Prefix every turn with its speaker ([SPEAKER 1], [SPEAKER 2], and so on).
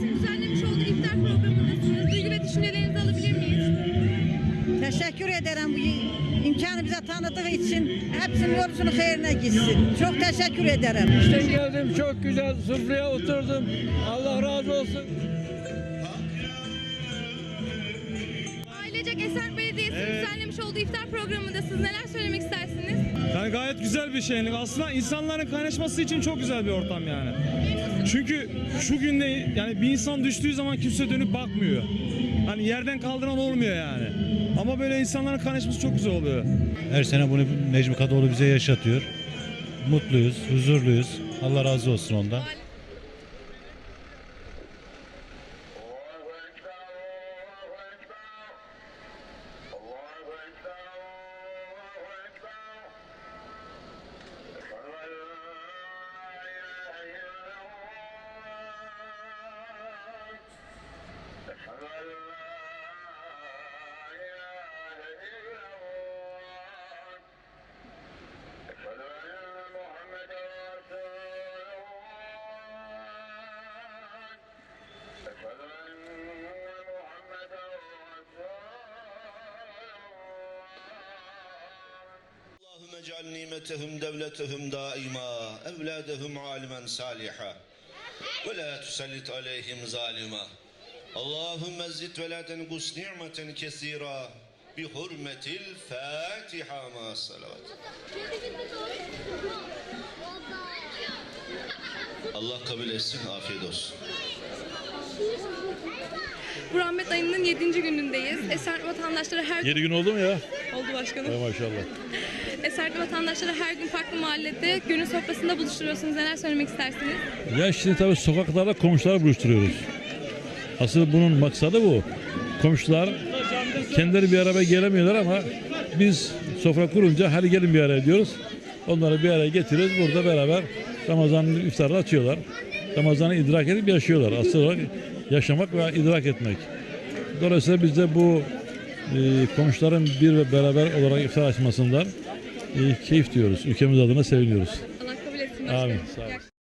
[SPEAKER 1] Düzenlemiş olduğu iftar programındasınız. Duygu ve düşüncelerinizi alabilir?
[SPEAKER 2] Teşekkür ederim bu imkanı bize tanıdığı için. Hepsinin yolculuğu hayrına gitsin. Çok teşekkür ederim.
[SPEAKER 3] İşte geldim çok güzel sofraya oturdum. Allah razı olsun.
[SPEAKER 1] Ailecek Eser Belediyesi'nin düzenlemiş olduğu iftar programındasınız. Neler söylemek istersiniz?
[SPEAKER 4] Yani gayet güzel bir şey. Aslında insanların kaynaşması için çok güzel bir ortam yani. Çünkü şu günde yani bir insan düştüğü zaman kimse dönüp bakmıyor. Hani yerden kaldıran olmuyor yani. Ama böyle insanların kaynaşması çok güzel oluyor.
[SPEAKER 5] Her sene bunu Necmi Kadıoğlu bize yaşatıyor. Mutluyuz, huzurluyuz. Allah razı olsun ondan.
[SPEAKER 6] Allahümme ceal nimetehum devletehum daima, evladehum alimen saliha. Ve la tusallit aleyhim zalima. Allahümme zid ve la tengus ni'meten kesira. Bi hurmetil Fatiha ma salavat. Allah kabul etsin, afiyet olsun.
[SPEAKER 1] Bu rahmet ayının 7. günündeyiz. Eser vatandaşlara her...
[SPEAKER 7] 7 gün oldu mu ya?
[SPEAKER 1] Oldu başkanım.
[SPEAKER 7] Hay maşallah.
[SPEAKER 1] Eser'de vatandaşları her gün farklı mahallede gönül sofrasında buluşturuyorsunuz. Neler söylemek istersiniz?
[SPEAKER 7] Ya şimdi tabii sokaklarda komşuları buluşturuyoruz. Asıl bunun maksadı bu. Komşular kendileri bir araya gelemiyorlar ama biz sofra kurunca hadi gelin bir araya diyoruz. Onları bir araya getiriyoruz. Burada beraber Ramazan'ın iftarını açıyorlar. Ramazan'ı idrak edip yaşıyorlar. Asıl olarak yaşamak ve idrak etmek. Dolayısıyla biz de bu e, komşuların bir ve beraber olarak iftar açmasından e, keyif diyoruz. Ülkemiz adına seviniyoruz.
[SPEAKER 1] Allah kabul etsin.
[SPEAKER 7] Amin. Sağ olun.
[SPEAKER 1] İyi.